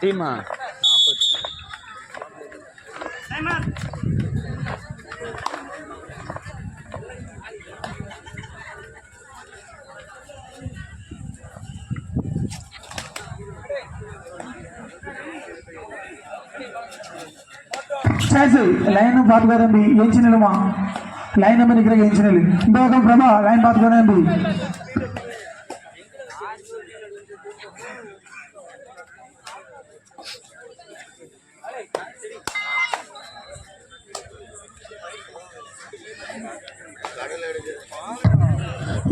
டீமா? சேசு லைன் பார்த்துக்கோ தம்பி ஏஞ்சி நிலுமா லைன் நம்பர் நிற்கிற ஏஞ்சி நிலு இந்த பக்கம் பிரபா லைன் பார்த்துக்கோ தம்பி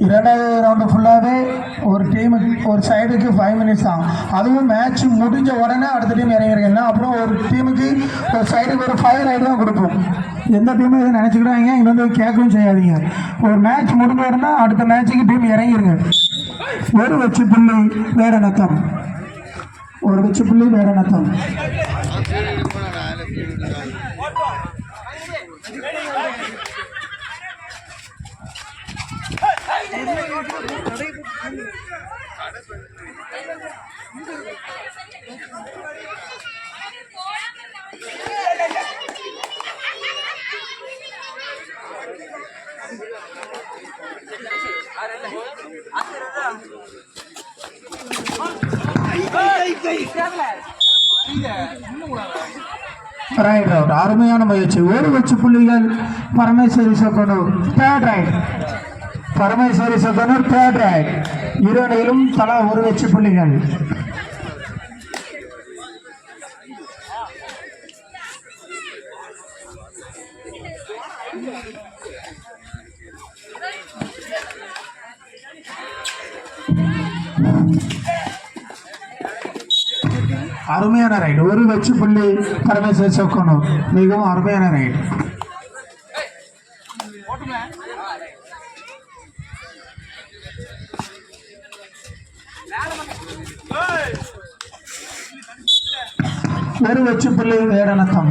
இரண்டாவது ரவுண்டு ஃபுல்லாகவே ஒரு டீமுக்கு ஒரு சைடுக்கு ஃபைவ் மினிட்ஸ் தான். அதுவும் மேட்ச் முடிஞ்ச உடனே அடுத்த டீம் இறங்கிருக்கீங்க அப்புறம் ஒரு டீமுக்கு ஒரு சைடுக்கு ஒரு ஃபைவ் ரைடு தான் கொடுப்போம். எந்த டீமும் இதை நினச்சிக்கிறாங்க? இங்கே வந்து கேட்கவும் செய்யாதீங்க. ஒரு மேட்ச் முடிஞ்ச உடனே அடுத்த மேட்ச்சுக்கு டீம் இறங்கிருங்க. ஒரு வச்சு புள்ளி வேற நத்தம். ஒரு வச்சு புள்ளி வேற நத்தம். ரைட் அவுட் அருமையான முயற்சி. ஒரு வச்சு புள்ளிகள் பரமேஸ்வரி சொக்கனூர். தேர்ட் ரைட் பரமேஸ்வரி சந்தனர் தேர்ட் ரைட் இரு அணியிலும் தலா ஒரு வெற்றி புள்ளிகள். அருமையான ரைடு ஒரு வச்சு புள்ளி பரமேஸ்வரி சொக்கணும் மிகவும் அருமையான ரைடு ஒரு வச்சு பிள்ளை வேடனத்தம்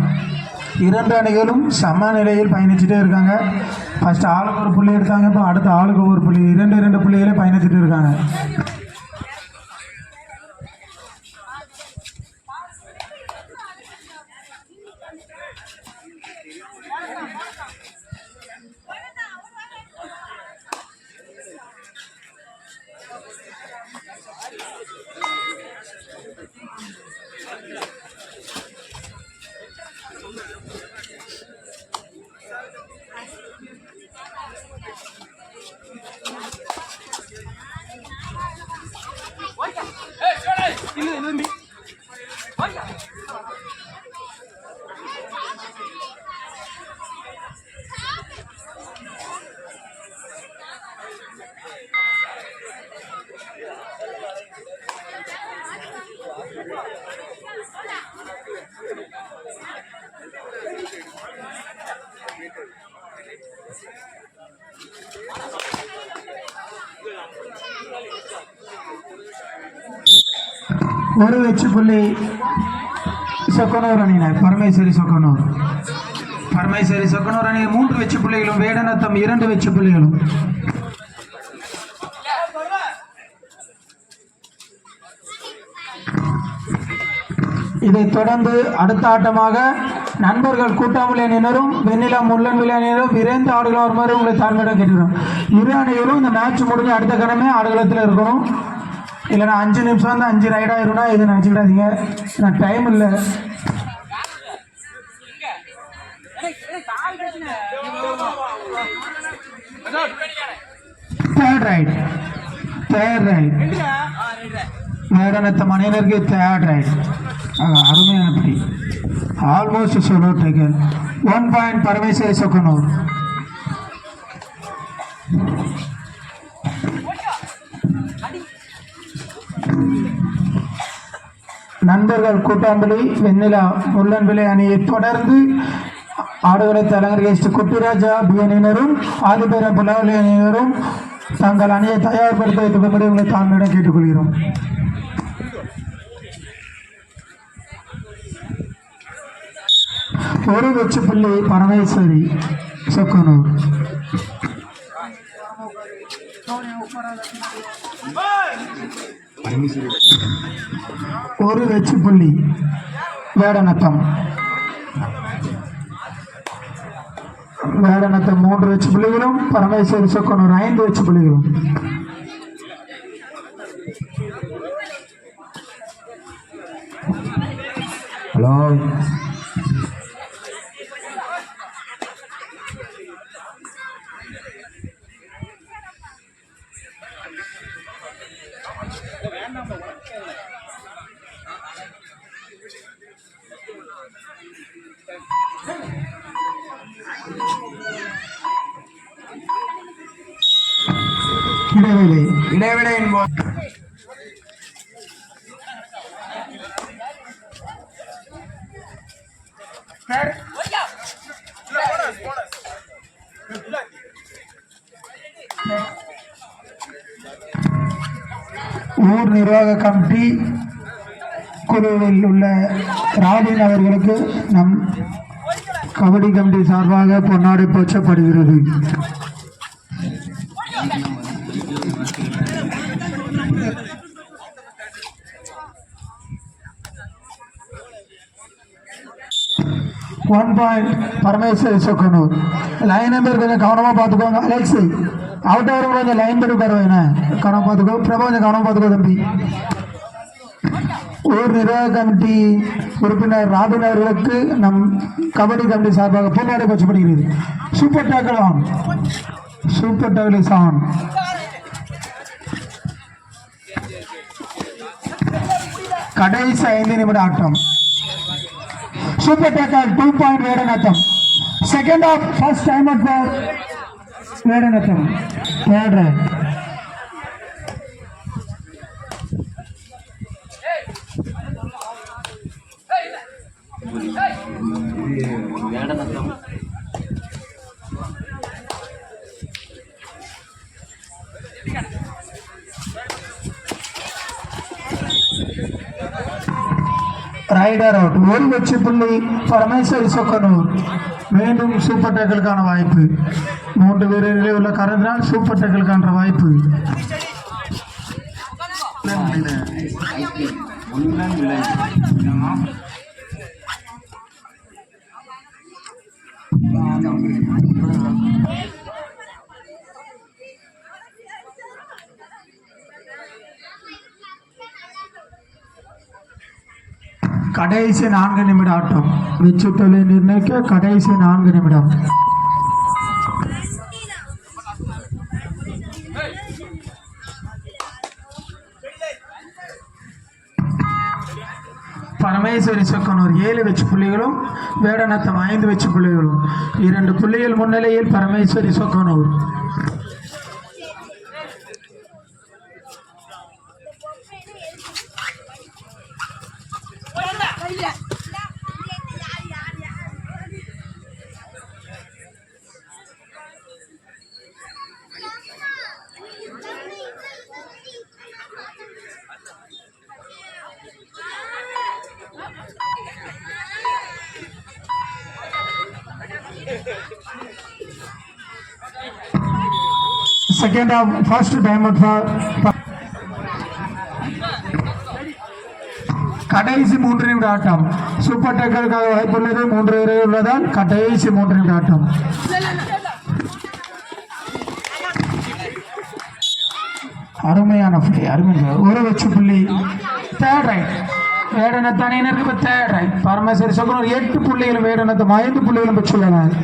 இரண்டு அணிகளும் சம நிலையில் பயணிச்சுட்டே இருக்காங்க. ஃபஸ்ட்டு ஆளுக்கு ஒரு புள்ளி எடுத்தாங்க இப்போ அடுத்த ஆளுக்கு ஒரு புள்ளி. இரண்டு இரண்டு புள்ளிகளே பயணிச்சுட்டு இருக்காங்க. ஒரு வெற்றி புள்ளி சொக்கனூர் அணியினர் பரமேஸ்வரி சொக்கனூர். பரமேஸ்வரி சொக்கனூர் அணி மூன்று வெச்சு புள்ளிகளும் வேடநத்தம் இரண்டு வெச்சு புள்ளிகளும் இதைத் தொடர்ந்து அடுத்த ஆட்டமாக நண்பர்கள் கூட்டாமலை அணியினரும் வெண்ணிலா முள்ளன் அணியினரும் விரைந்து ஆடுகளம் மாதிரி உங்களை தாழ்மையிடம் கேட்டுக்கிறோம். இரு அணிகளும் இந்த மேட்ச் முடிஞ்சு அடுத்த கிழமை ஆடுகளத்தில் இருக்கணும். இல்லைன்னா அஞ்சு நிமிஷம் வந்து அஞ்சு ரைடாக ஆயிரும்னா இது நினச்சிக்கிடாதீங்க. நான் டைம் இல்லை. தேர்ட் ரைட் தேர்ட் ரைட் மேடனத்த மனிதருக்கு தேர்ட் ரைட் அருமையான படி. Almost solo taken one point Parameswari Chokkanur. நண்பர்கள் கூட்டாம்பலி வெண்ணிலா முள்ளன்விலை அணியை தொடர்ந்து ஆடுகளை தலைவர் குட்டிராஜா பி அணியினரும் ஆதிபேர புலாவலி அணியினரும் தங்கள் அணியை தயார்படுத்த வைத்துக்கொண்டு உங்களை தாழ்மையிடம் கேட்டுக்கொள்கிறோம். ஒரு வெச்சு புள்ளி பரமேஸ்வரி சொக்கனூர். ஒரு வெச்சு புள்ளி வேடநத்தம் வேடநத்தம் மூன்று வெச்சு புள்ளிகளும் பரமேஸ்வரி சொக்கனூர் ஐந்து வெச்சு புள்ளிகளும் ஹலோ இடைவேளை என்போம் ஊர் நிர்வாக கமிட்டி குழுவில் உள்ள ராஜன் அவர்களுக்கு நம் கபடி கமிட்டி சார்பாக பொன்னாடை போற்றப்படுகிறது. One point Parameswari Chokkanur line number கொஞ்சம் கவனமாக பார்த்துக்கோங்க. அலெக்ஸ் அவுட் ஆகிற கொஞ்சம் லைன் படி பரவாயில்ல கவனம் பார்த்துக்கோ. பிரபா கொஞ்சம் கவனம் பார்த்துக்கோ தம்பி. ஊர் நிர்வாக கமிட்டி உறுப்பினர் ராபின் அவர்களுக்கு நம் கபடி கமிட்டி சார்பாக பொன்னாடை பற்றப்படுகிறது super tackle on super tackle is on கடைசி ஐந்து நிமிட ஆட்டம். Super tackle two point Vedanatham second of first time at for Vedanatham third raid raider out ஒரு வெற்றி புள்ளி பரமேஸ்வரி சொக்கனூர். மீண்டும் சூப்பர் டேக்கலுக்கான வாய்ப்பு. மூன்று வீரர்களே உள்ள கரந்தினால் சூப்பர் டேக்கலுக்கான வாய்ப்பு. கடைசி நான்கு நிமிட ஆட்டம் வெச்சு தொழில் நிர்ணயிக்க கடைசி நான்கு நிமிடம். பரமேஸ்வரி சொக்கனூர் ஏழு வெச்சு புள்ளிகளும் வேடநத்தம் ஐந்து வெச்சு புள்ளிகளும். இரண்டு புள்ளிகள் முன்னிலையில் Parameswari Chokkanur. Second half, first time for கடைசி மூன்று நிமிட ஆட்டம் சூப்பர் டேக்கருக்காக வாய்ப்புள்ளது. மூன்று வரை உள்ளதால் கடைசி மூன்று நிமிட ஆட்டம் அருமையான புள்ளி அருமையான ஒரு வச்சு புள்ளி. தேர்ட் ரைட் வேடன அணியினருக்கு இப்போ தேர்ட் ரைட் பரமேஸ்வரி சொக்கனூர் எட்டு புள்ளிகளும் வேடனத்து ஐந்து புள்ளிகளும் பெற்றுள்ளனர்.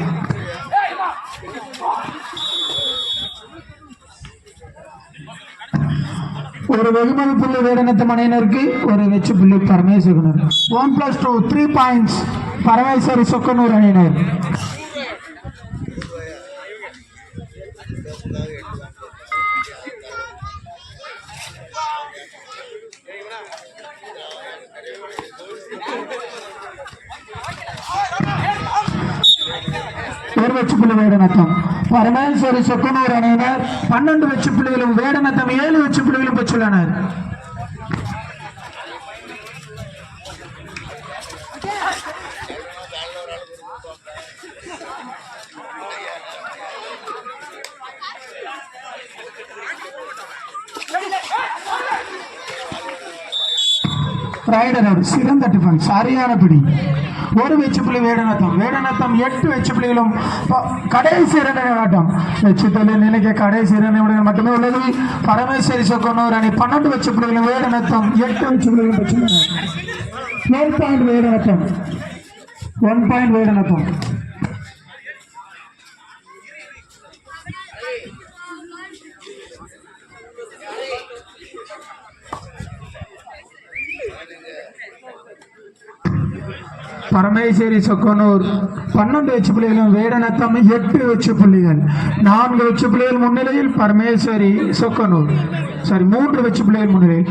ஒரு வெகுமதி புள்ளி வேடனத்து மனையினருக்கு ஒரு வெச்சு புள்ளி பரமேசுகுனர் one plus two three points Parameswari Chokkanur அணியினர். ஒரு வெச்சு புள்ளி வேடனத்தம். பரமேஸ்வரி சொக்கனூர் அணியினர் பன்னெண்டு வெச்சு புள்ளிகளும் வேடநத்தம் ஏழு வெச்சு புள்ளிகளும் பெற்றுள்ளனர் ரைடர் அவர் சிறந்த டிஃபன் சரியான பிடி. ஒரு வெச்சு புள்ளி வேடநத்தம். வேடநத்தம் எட்டு வெச்சு புள்ளிகளும் கடைசி இரண்டு ஆட்டம் வெச்சு தொழில் நினைக்க கடைசி இரண்டு நிமிடங்கள் மட்டுமே உள்ளது. பரமேஸ்வரி சொக்கனூர் அணி பன்னெண்டு வெச்சு புள்ளிகளும் வேடநத்தம் எட்டு வெச்சு புள்ளிகளும் பெற்றுள்ளனர் one point Vedanatham. One point Vedanatham. Parameswari Chokkanur. பன்னெண்டு வெச்சு புள்ளிகளும் வேடநத்தம் எட்டு வெச்சு புள்ளிகள். நான்கு வச்சு புள்ளிகள் முன்னிலையில் பரமேஸ்வரி சொக்கனூர். சாரி மூன்று வெச்சு பிள்ளைகள் முன்னிலையில்.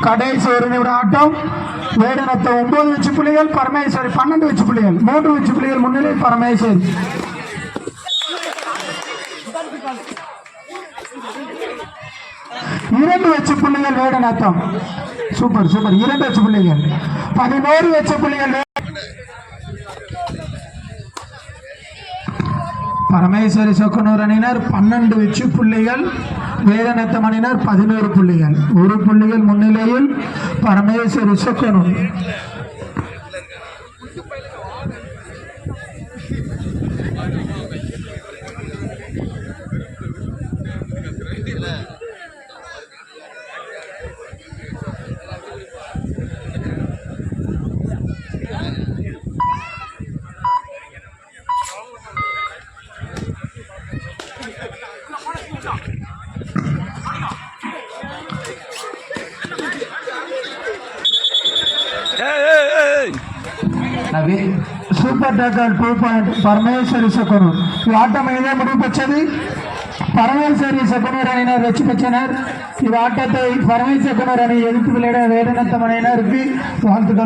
கடைசி ஒரு நிமிட ஆட்டம். வேடநத்தம் ஒன்பது வெச்சு புள்ளிகள் பரமேஸ்வரி பன்னெண்டு வெச்சு புள்ளிகள். மூன்று வெச்சு புள்ளிகள் முன்னிலை பரமேஸ்வரி. இரண்டு வெச்சு புள்ளிகள் அர்த்தம். Super super. இரண்டு வெச்சு புள்ளிகள். பதினோரு வெச்சு புள்ளிகள் பரமேஸ்வரி சொக்கனூர் அணியினர் பன்னெண்டு வெச்சு புள்ளிகள் வேதநத்தம் அணியினர் பதினோரு புள்ளிகள். ஒரு புள்ளிகள் முன்னிலையில் பரமேஸ்வரி சொக்கனூர். పడ్డాకాలు టూ పాయింట్ పరమేశ్వరి శకును ఈ ఆట ఏదే ముడిపొచ్చేది? పరమేశ్వరి శకునురనైనా రెచ్చిపెచ్చినారు ఈ ఆటతో పరమేశ్వరి పరమేశ్వర అని ఎదుపు లేడ వేదనంతమైన రుబ్బి వాళ్ళతో